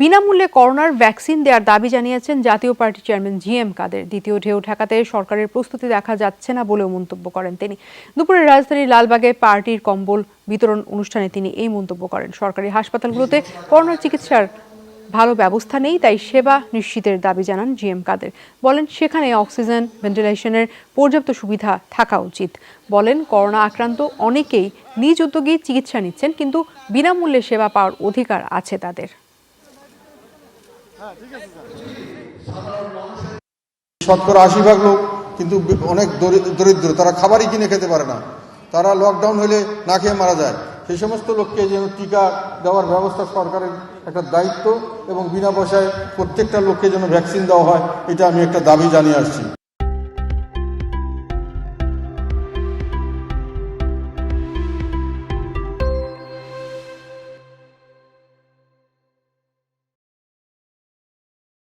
বিনামূল্যে করোনার ভ্যাকসিন দেওয়ার দাবি জানিয়েছেন Jatiya party chairman G M Kader. দ্বিতীয় ঢেউ ঠেকাতে সরকারের প্রস্তুতি দেখা যাচ্ছে না বলেও মন্তব্য করেন তিনি। দুপুরে রাজধানীর লালবাগে পার্টির কম্বল বিতরণ অনুষ্ঠানে তিনি এই মন্তব্য করেন। সরকারি হাসপাতালগুলোতে করোনার চিকিৎসার ভালো ব্যবস্থা নেই, তাই সেবা নিশ্চিতের দাবি জানান জি এম কাদের। বলেন, সেখানে অক্সিজেন, ভেন্টিলেশনের পর্যাপ্ত সুবিধা থাকা উচিত। বলেন, করোনা আক্রান্ত অনেকেই নিজ উদ্যোগেই চিকিৎসা নিচ্ছেন, কিন্তু বিনামূল্যে সেবা পাওয়ার অধিকার আছে তাদের। শতকরা আশি ভাগ লোক কিন্তু অনেক দরিদ্র, তারা খাবারই কিনে খেতে পারে না। তারা লকডাউন হলে না খেয়ে মারা যায়। সেই সমস্ত লোককে যেন টিকা দেওয়ার ব্যবস্থা সরকারের একটা দায়িত্ব এবং বিনা পয়সায় প্রত্যেকটা লোককে যেন ভ্যাকসিন দেওয়া হয়, এটা আমি একটা দাবি জানিয়ে আসছি।